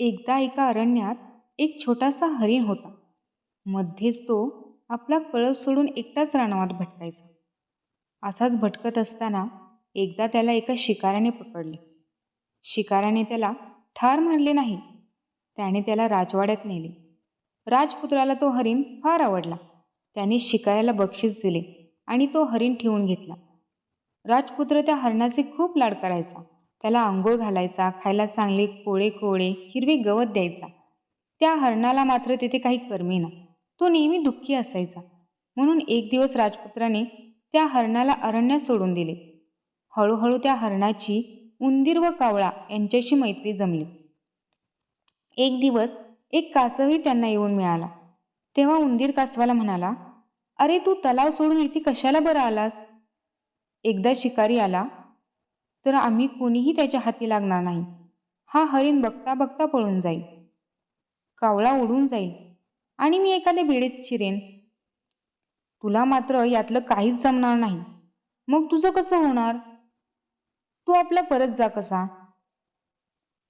एकदा एका अरण्यात एक छोटासा हरिण होता. मध्येच तो आपला कळप सोडून एकटाच रानावात भटकायचा. असाच भटकत असताना एकदा त्याला एका शिकाऱ्याने पकडले. शिकाऱ्याने त्याला ठार मारले नाही. त्याने त्याला राजवाड्यात नेले. राजपुत्राला तो हरिण फार आवडला. त्याने शिकाऱ्याला बक्षीस दिले आणि तो हरिण ठेवून घेतला. राजपुत्र त्या हरणाचे खूप लाड करायचा. त्याला आंघोळ घालायचा खायला चांगले कोळे कोळे हिरवे गवत द्यायचा. त्या हरणाला मात्र तेथे काही करमेना तो नेहमी दुःखी असायचा. म्हणून एक दिवस राजपुत्राने त्या हरणाला अरण्यात सोडून दिले. हळूहळू त्या हरणाची उंदीर व कावळा यांच्याशी मैत्री जमली. एक दिवस एक कासवही त्यांना येऊन मिळाला. तेव्हा उंदीर कासवाला म्हणाला अरे तू तलाव सोडून इथे कशाला बरं आलास? एकदा शिकारी आला तर आम्ही कोणीही त्याच्या हाती लागणार नाही. हा हरिण बघता बघता पळून जाईल. कावळा उडून जाईल. आणि मी एखाद्या बेडीत शिरेन तुला मात्र यातलं काहीच जमणार नाही. मग तुझं कसं होणार? तू आपला परत जा कसा?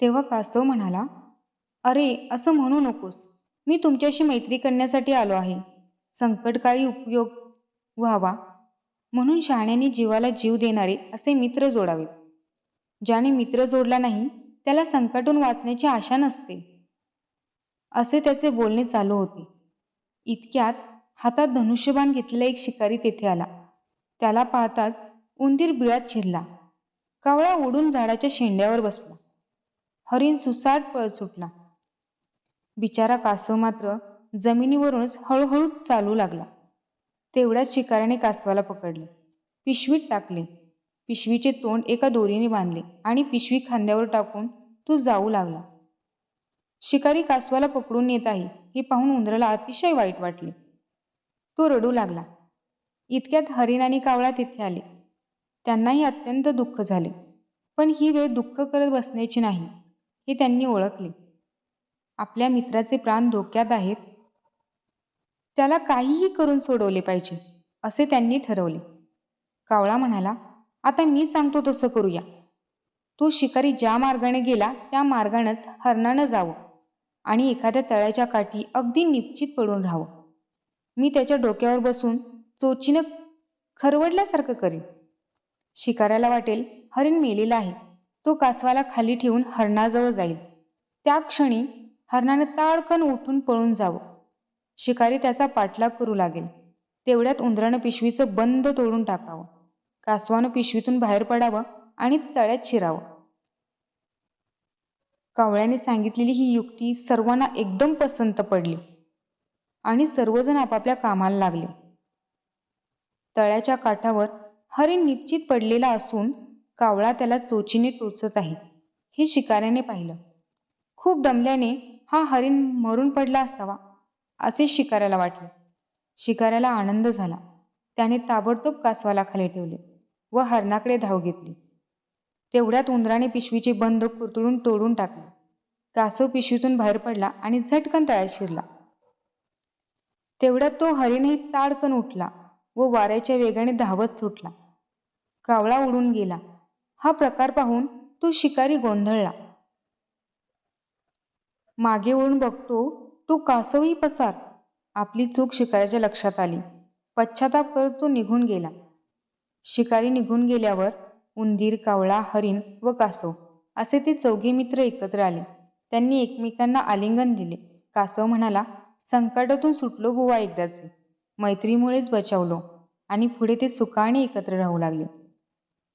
तेव्हा कासव म्हणाला अरे असं म्हणू नकोस. मी तुमच्याशी मैत्री करण्यासाठी आलो आहे. संकटकाळी उपयोग व्हावा. म्हणून शहाण्याने जीवाला जीव देणारे असे मित्र जोडावेत. ज्याने मित्र जोडला नाही त्याला संकटून वाचण्याची आशा नसते. असे त्याचे बोलणे चालू होते. इतक्यात हातात धनुष्यबाण घेतलेला एक शिकारी तेथे आला. त्याला पाहताच उंदीर बिळात शिरला. कावळा उडून झाडाच्या शेंड्यावर बसला. हरिण सुसाट पळ सुटला. बिचारा कासव मात्र जमिनीवरूनच हळूहळू चालू लागला. तेवढ्याच शिकाऱ्याने कासवाला पकडले. पिशवीत टाकले. पिशवीचे तोंड एका दोरीने बांधले आणि पिशवी खांद्यावर टाकून तो जाऊ लागला. शिकारी कासवाला पकडून नेत आहे हे पाहून उंदराला अतिशय वाईट वाटले. तो रडू लागला. इतक्यात हरिण आणि कावळा तिथे आले. त्यांनाही अत्यंत दुःख झाले. पण ही वेळ दुःख करत बसण्याची नाही हे त्यांनी ओळखले. आपल्या मित्राचे प्राण धोक्यात आहेत. त्याला काहीही करून सोडवले पाहिजे असे त्यांनी ठरवले. कावळा म्हणाला आता मी सांगतो तसं करूया. तो शिकारी ज्या मार्गाने गेला त्या मार्गानंच हरणानं जावं आणि एखाद्या तळ्याच्या काठी अगदी निश्चित पडून राहावं. मी त्याच्या डोक्यावर बसून चोचीनं खरवडल्यासारखं करीन. शिकाऱ्याला वाटेल हरिण मेलेला आहे. तो कासवाला खाली ठेवून हरणाजवळ जाईल. त्या क्षणी हरणानं ताडकन उठून पळून जावं. शिकारी त्याचा पाठलाग करू लागेल. तेवढ्यात उंदरानं पिशवीचं बंद तोडून टाकावं. कासवानं पिशवीतून बाहेर पडावं आणि तळ्यात शिरावं. कावळ्याने सांगितलेली ही युक्ती सर्वांना एकदम पसंत पडली आणि सर्वजण आपापल्या कामाला लागले. तळ्याच्या काठावर हरिण निश्चित पडलेला असून कावळा त्याला चोचीने टोचत आहे हे शिकाऱ्याने पाहिलं. खूप दमल्याने हा हरिण मरून पडला असावा असे शिकाऱ्याला वाटले. शिकाऱ्याला आनंद झाला. त्याने ताबडतोब कासवाला खाली ठेवले. व हरणाकडे धाव घेतली. तेवढ्यात उंदराने पिशवीचे बंद कुरतडून तोडून टाकले. कासव पिशवीतून बाहेर पडला आणि झटकन तळ्यात शिरला. तेवढ्यात तो हरिणही ताडकन उठला व वाऱ्याच्या वेगाने धावत सुटला. कावळा उडून गेला. हा प्रकार पाहून तो शिकारी गोंधळला. मागे वळून बघतो तो कासवही पसार. आपली चूक शिकाऱ्याच्या लक्षात आली. पश्चाताप करत तो निघून गेला. शिकारी निघून गेल्यावर उंदीर कावळा हरिण व कासव असे ते चौघे मित्र एकत्र आले. त्यांनी एकमेकांना आलिंगन दिले. कासव म्हणाला संकटातून सुटलो बुवा एकदाचे. मैत्रीमुळेच बचावलो आणि पुढे ते सुखाने एकत्र राहू लागले.